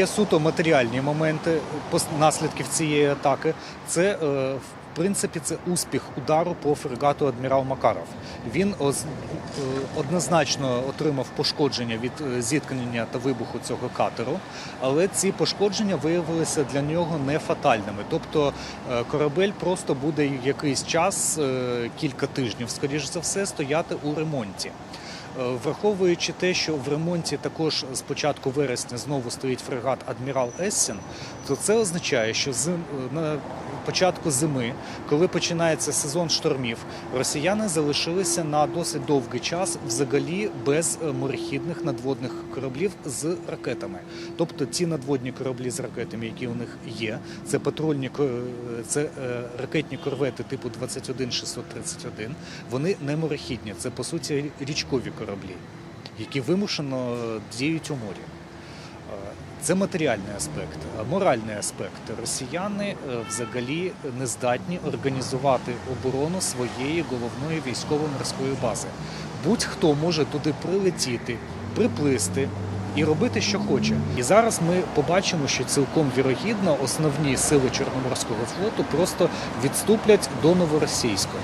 є суто матеріальні моменти наслідків цієї атаки. Це е, в принципі це успіх удару по фрегату адмірал Макаров. Він е, однозначно отримав пошкодження від е, зіткнення та вибуху цього катеру, але ці пошкодження виявилися для нього не фатальними. Тобто корабель просто буде якийсь час, кілька тижнів, скоріш за все, стояти у ремонті. Е, Враховуючи те, що в ремонті також з початку вересня знову стоїть фрегат Адмірал Ессен, то це означає, що зим, е, на початку зими, коли починається сезон штормів, росіяни залишилися на досить довгий час взагалі без е, морехідних надводних кораблів з ракетами. Тобто ті надводні кораблі з ракетами, які у них є, це патрульні е, це е, ракетні корвети типу 21631, вони не морехідні, це по суті річкові кораблі, які вимушено діють у морі. Це матеріальний аспект. Моральний аспект. Росіяни е, взагалі не здатні організувати оборону своєї головної військово-морської бази. Будь-хто може туди прилетіти, приплисти і робити, що хоче. І зараз ми побачимо, що цілком вірогідно основні сили Чорноморського флоту просто відступлять до новоросійського.